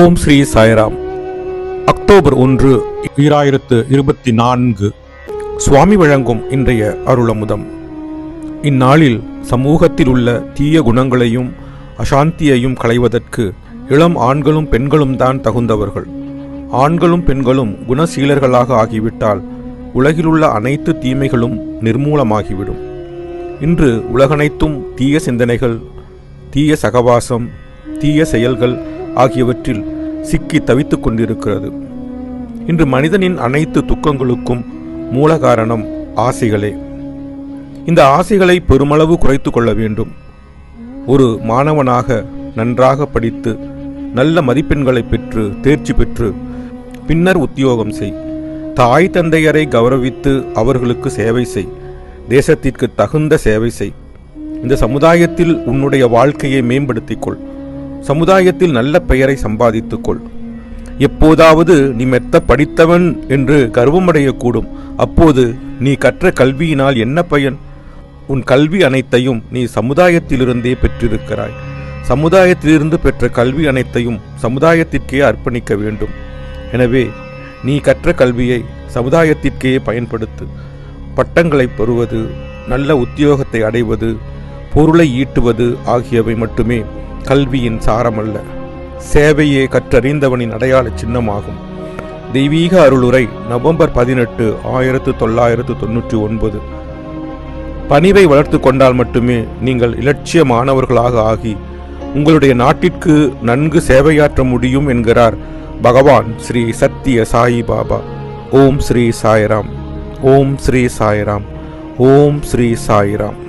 ஓம் Sri Sairam. October ஒன்று ஈராயிரத்து இருபத்தி நான்கு. சுவாமி வழங்கும் இன்றைய அருளமுதம். இந்நாளில் சமூகத்தில் உள்ள தீய குணங்களையும் அசாந்தியையும் களைவதற்கு இளம் ஆண்களும் பெண்களும் தான் தகுந்தவர்கள். ஆண்களும் பெண்களும் குணசீலர்களாக ஆகிவிட்டால் உலகிலுள்ள அனைத்து தீமைகளும் நிர்மூலமாகிவிடும். இன்று உலகனைத்தும் தீய சிந்தனைகள் தீய சகவாசம் தீய செயல்கள் ஆகியவற்றில் சிக்கி தவித்துக் கொண்டிருக்கிறது. இன்று மனிதனின் அனைத்து துக்கங்களுக்கும் மூல காரணம் ஆசைகளே. இந்த ஆசைகளை பெருமளவு குறைத்து கொள்ள வேண்டும். ஒரு மாணவனாக நன்றாக படித்து நல்ல மதிப்பெண்களை பெற்று தேர்ச்சி பெற்று பின்னர் உத்தியோகம் செய். தாய் தந்தையரை கௌரவித்து அவர்களுக்கு சேவை செய். தேசத்திற்கு தகுந்த சேவை செய். இந்த சமுதாயத்தில் உன்னுடைய வாழ்க்கையை மேம்படுத்திக் கொள். சமுதாயத்தில் நல்ல பெயரை சம்பாதித்துக்கொள். எப்போதாவது நீ மெத்த படித்தவன் என்று கர்வமடையக்கூடும். அப்போது நீ கற்ற கல்வியினால் என்ன பயன்? உன் கல்வி அனைத்தையும் நீ சமுதாயத்திலிருந்தே பெற்றிருக்கிறாய். சமுதாயத்திலிருந்து பெற்ற கல்வி அனைத்தையும் சமுதாயத்திற்கே அர்ப்பணிக்க வேண்டும். எனவே நீ கற்ற கல்வியை சமுதாயத்திற்கே பயன்படுத்து. பட்டங்களை பெறுவது நல்ல உத்தியோகத்தை அடைவது பொருளை ஈட்டுவது ஆகியவை மட்டுமே கல்வியின் சாரமல்ல. சேவையே கற்றறிந்தவனின் அடையாள சின்னமாகும். தெய்வீக அருளுரை நவம்பர் பதினெட்டு ஆயிரத்து தொள்ளாயிரத்து தொன்னூற்றி ஒன்பது. பணிவை வளர்த்து கொண்டால் மட்டுமே நீங்கள் இலட்சியமானவர்களாக ஆகி உங்களுடைய நாட்டிற்கு நன்கு சேவையாற்ற முடியும் என்கிறார் பகவான் ஸ்ரீ சத்திய சாயி பாபா. ஓம் ஸ்ரீ சாய்ராம். ஓம் ஸ்ரீ சாய்ராம். ஓம் ஸ்ரீ சாய்ராம்.